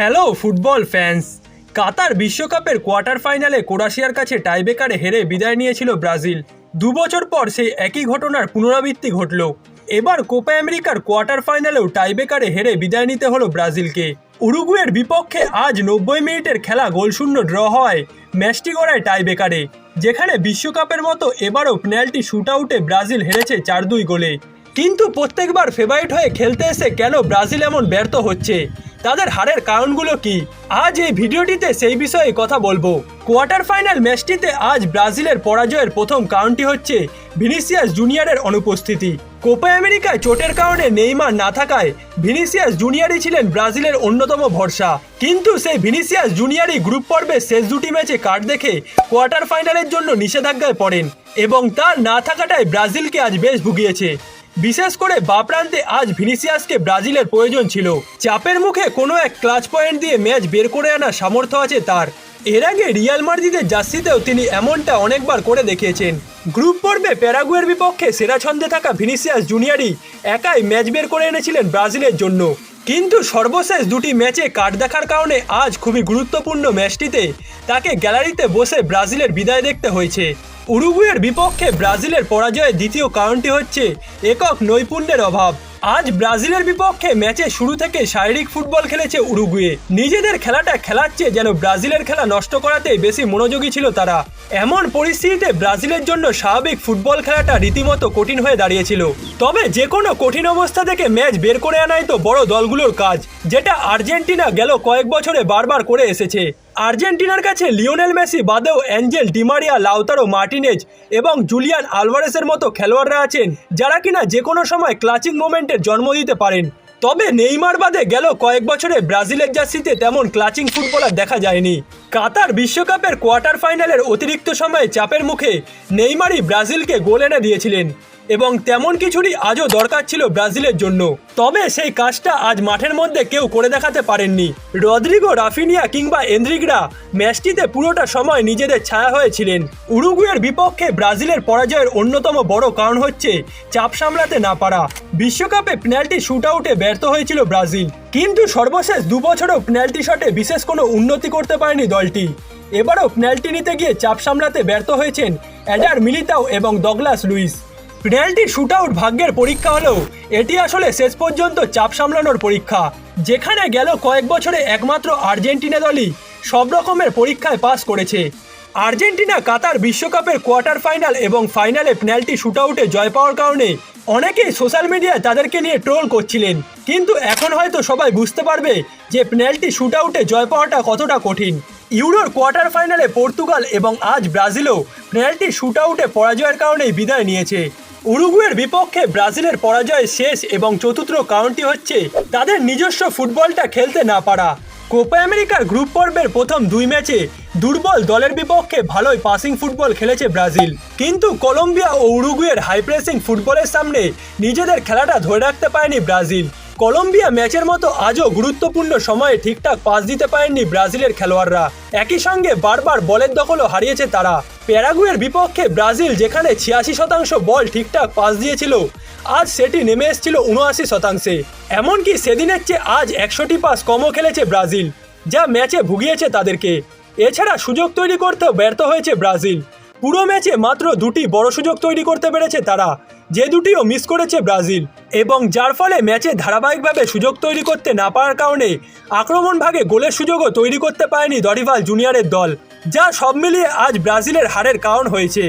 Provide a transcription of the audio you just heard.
Hello football fans. কাতার বিশ্বকাপের quarter ফাইনালে ক্রোয়েশিয়ার কাছে টাইবেকারে হেরে বিদায় নিয়েছিল ব্রাজিল। দু বছর পর সেই একই ঘটনার পুনরাবৃত্তি ঘটল। এবার কোপা আমেরিকার কোয়ার্টার ফাইনালেও টাইবেকারে হেরে বিদায় নিতে হলো ব্রাজিলকে। উরুগুয়ের বিপক্ষে আজ নব্বই মিনিটের খেলা গোলশূন্য ড্র হয় ম্যাচটি গড়ায় টাইবেকারে যেখানে বিশ্বকাপের মতো এবারও পেনাল্টি শুট আউটে ব্রাজিল হেরেছে চার দুই গোলে। কিন্তু প্রত্যেকবার ফেভারিট হয়ে খেলতে এসে কেন ব্রাজিল এমন ব্যর্থ হচ্ছে? তাদের হারের কারণগুলো কি? আজ এই ভিডিওটিতে সেই বিষয়ে কথা বলব। কোয়ার্টার ফাইনাল ম্যাচটিতে আজ ব্রাজিলের পরাজয়ের প্রথম কারণটি হচ্ছে ভিনিসিয়াস জুনিয়রের অনুপস্থিতি। কোপা আমেরিকায় চোটের কারণে নেইমার না থাকায় ভিনিসিয়াস জুনিয়রই ছিলেন ব্রাজিলের অন্যতম ভরসা। কিন্তু সেই ভিনিসিয়াস জুনিয়রই গ্রুপ পর্বে শেষ দুটি ম্যাচে কার্ড দেখে কোয়ার্টার ফাইনালের জন্য নিষেধাজ্ঞায় পড়েন এবং তার না থাকাটাই ব্রাজিলকে আজ বেশ ভুগিয়েছে। বিশেষ করে বা প্রান্তে আজ ভিনিসিয়াসকে ব্রাজিলের প্রয়োজন ছিল। চাপের মুখে কোনো এক ক্লাচ পয়েন্ট দিয়ে ম্যাচ বের করে আনার সামর্থ্য আছে তার। এর আগে রিয়াল মার্জিদের জার্সিতেও তিনি এমনটা অনেকবার করে দেখিয়েছেন। গ্রুপ পর্বে প্যারাগুয়ের বিপক্ষে সেরা ছন্দে থাকা ভিনিসিয়াস জুনিয়রই একাই ম্যাচ বের করে এনেছিলেন ব্রাজিলের জন্য। কিন্তু সর্বশেষ দুটি ম্যাচে কাট দেখার কারণে আজ খুবই গুরুত্বপূর্ণ ম্যাচটিতে তাকে গ্যালারিতে বসে ব্রাজিলের বিদায় দেখতে হয়েছে। উরুগুয়ের বিপক্ষে ব্রাজিলের পরাজয়ের দ্বিতীয় কারণটি হচ্ছে একক নৈপুণ্যের অভাব। আজ ব্রাজিলের বিপক্ষে ম্যাচে শুরু থেকে শারীরিক ফুটবল খেলেছে উরুগুয়ে। নিজেদের খেলাটা খেলাচ্ছে যেন ব্রাজিলের খেলা নষ্ট করাতেই বেশি মনোযোগী ছিল তারা। এমন পরিস্থিতিতে ব্রাজিলের জন্য স্বাভাবিক ফুটবল খেলাটা রীতিমতো কঠিন হয়ে দাঁড়িয়েছিল। তবে যে কোনো কঠিন অবস্থা থেকে ম্যাচ বের করে আনাই তো বড় দলগুলোর কাজ, যেটা আর্জেন্টিনা গেল কয়েক বছরে বারবার করে এসেছে। আর্জেন্টিনার কাছে লিওনেল মেসি, বাদেও Angel Di Maria Lautaro Martinez এবং জুলিয়ান আলভারেসের মতো খেলোয়াড়রা আছেন যারা কিনা যে কোনো সময় ক্লাচিং মোমেন্টের জন্ম দিতে পারেন। তবে নেইমার বাদে গেল কয়েক বছরে ব্রাজিলের জার্সিতে তেমন ক্লাচিং ফুটবলার দেখা যায়নি। কাতার বিশ্বকাপের কোয়ার্টার ফাইনালের অতিরিক্ত সময়ে চাপের মুখে নেইমারই ব্রাজিলকে গোল এনে দিয়েছিলেন। এবং তেমন কিছুরই আজও দরকার ছিল ব্রাজিলের জন্য। তবে সেই কাজটা আজ মাঠের মধ্যে কেউ করে দেখাতে পারেননি। রদ্রিগো, রাফিনিয়া কিংবা এন্দ্রিগরা ম্যাচটিতে পুরোটা সময় নিজেদের ছায়া হয়েছিলেন। উরুগুয়ের বিপক্ষে ব্রাজিলের পরাজয়ের অন্যতম বড় কারণ হচ্ছে চাপ সামলাতে না পারা। বিশ্বকাপে পেনাল্টি শুট আউটে ব্যর্থ হয়েছিল ব্রাজিল। কিন্তু সর্বশেষ দু বছরও পেনাল্টি শটে বিশেষ কোনো উন্নতি করতে পারেনি দলটি। এবারও পেনাল্টি নিতে গিয়ে চাপ সামলাতে ব্যর্থ হয়েছেন অ্যাডার মিলিতাও এবং Douglas Luiz. Penalty shoot out ভাগ্যের পরীক্ষা হলেও, এটি আসলে শেষ পর্যন্ত চাপ সামলানোর পরীক্ষা। যেখানে গেল কয়েক বছরে একমাত্র আর্জেন্টিনা দলই সব রকমের পরীক্ষায় পাস করেছে। আর্জেন্টিনা কাতার বিশ্বকাপের কোয়ার্টার ফাইনাল এবং ফাইনালে পেনাল্টি শুট আউটে জয় পাওয়ার কারণে অনেকেই সোশ্যাল মিডিয়ায় তাদেরকে নিয়ে ট্রোল করছিলেন। কিন্তু এখন হয়তো সবাই বুঝতে পারবে যে পেনাল্টি শুট আউটে জয় পাওয়াটা কতটা কঠিন। ইউরোর কোয়ার্টার ফাইনালে পর্তুগাল এবং আজ ব্রাজিলও পেনাল্টি শুট আউটে পরাজয়ের কারণেই বিদায় নিয়েছে। উরুগুয়ের বিপক্ষে ব্রাজিলের পরাজয় শেষ এবং চতুর্থ কারণটি হচ্ছে তাদের নিজস্ব ফুটবলটা খেলতে না পারা। কোপা আমেরিকার গ্রুপ পর্বের প্রথম দুই ম্যাচে দুর্বল দলের বিপক্ষে ভালোই পাসিং ফুটবল খেলেছে ব্রাজিল। কিন্তু কলম্বিয়া ও উরুগুয়ের হাইপ্রেসিং ফুটবলের সামনে নিজেদের খেলাটা ধরে রাখতে পারেনি ব্রাজিল। কলম্বিয়া ম্যাচের মতো আজও গুরুত্বপূর্ণ সময়ে ঠিকঠাক পাস দিতে পারেননি ব্রাজিলের খেলোয়াড়রা। একই সঙ্গে বারবার বলের দখলও হারিয়েছে তারা। প্যারাগুয়ের বিপক্ষে ব্রাজিল, যেখানে ছিয়াশি শতাংশ বল ঠিকঠাক পাস দিয়েছিল, আজ সেটি নেমে এসেছিল উনআশি শতাংশে। এমনকি সেদিনের চেয়ে আজ একশোটি পাস কমও খেলেছে ব্রাজিল, যা ম্যাচে ভুগিয়েছে তাদেরকে। এছাড়া সুযোগ তৈরি করতেও ব্যর্থ হয়েছে ব্রাজিল। পুরো ম্যাচে মাত্র দুটি বড় সুযোগ তৈরি করতে পেরেছে তারা, যে দুটিও মিস করেছে ব্রাজিল। এবং যার ফলে ম্যাচে ধারাবাহিকভাবে সুযোগ তৈরি করতে না পারার কারণে আক্রমণ ভাগে গোলের সুযোগও তৈরি করতে পারেনি দরিভাল জুনিয়রের দল, যা সব মিলিয়ে আজ ব্রাজিলের হারের কারণ হয়েছে।